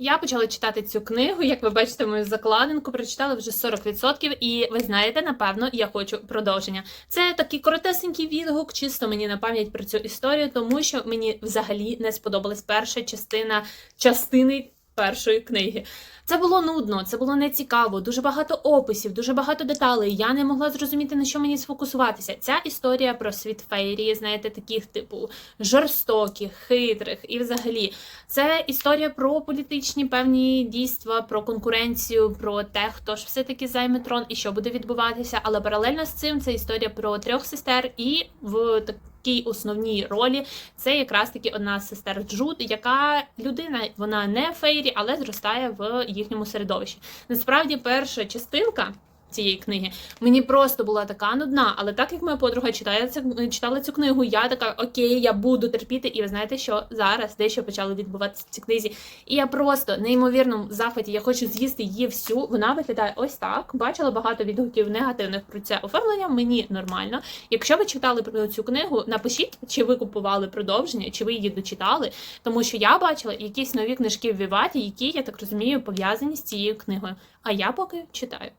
Я почала читати цю книгу, як ви бачите, мою закладинку прочитала вже 40%, і ви знаєте, напевно, я хочу продовження. Це такий коротесенький відгук, чисто мені на пам'ять про цю історію, тому що мені взагалі не сподобалась перша частина частини першої книги. Це було нудно, це було нецікаво, дуже багато описів, дуже багато деталей. Я не могла зрозуміти, на що мені сфокусуватися. Ця історія про світ фейрії, знаєте, таких типу жорстоких, хитрих і взагалі. Це історія про політичні певні дійства, про конкуренцію, про те, хто ж все-таки займе трон і що буде відбуватися. Але паралельно з цим це історія про трьох сестер, і в такій основній ролі це якраз таки одна з сестер Джуд, яка людина, вона не фейрі, але зростає в їхньому середовищі. Насправді, перша частинка. Цієї книги мені просто була така нудна, але так як моя подруга читає цю, читала цю книгу, я така окей, я буду терпіти. І ви знаєте, що зараз дещо почало відбуватися в цій книзі. І я просто в неймовірному захваті. Я хочу з'їсти її всю. Вона виглядає ось так. Бачила багато відгуків негативних про це оформлення. Мені нормально. Якщо ви читали про цю книгу, напишіть, чи ви купували продовження, чи ви її дочитали. Тому що я бачила якісь нові книжки в Віваті, які я так розумію пов'язані з цією книгою. А я поки читаю.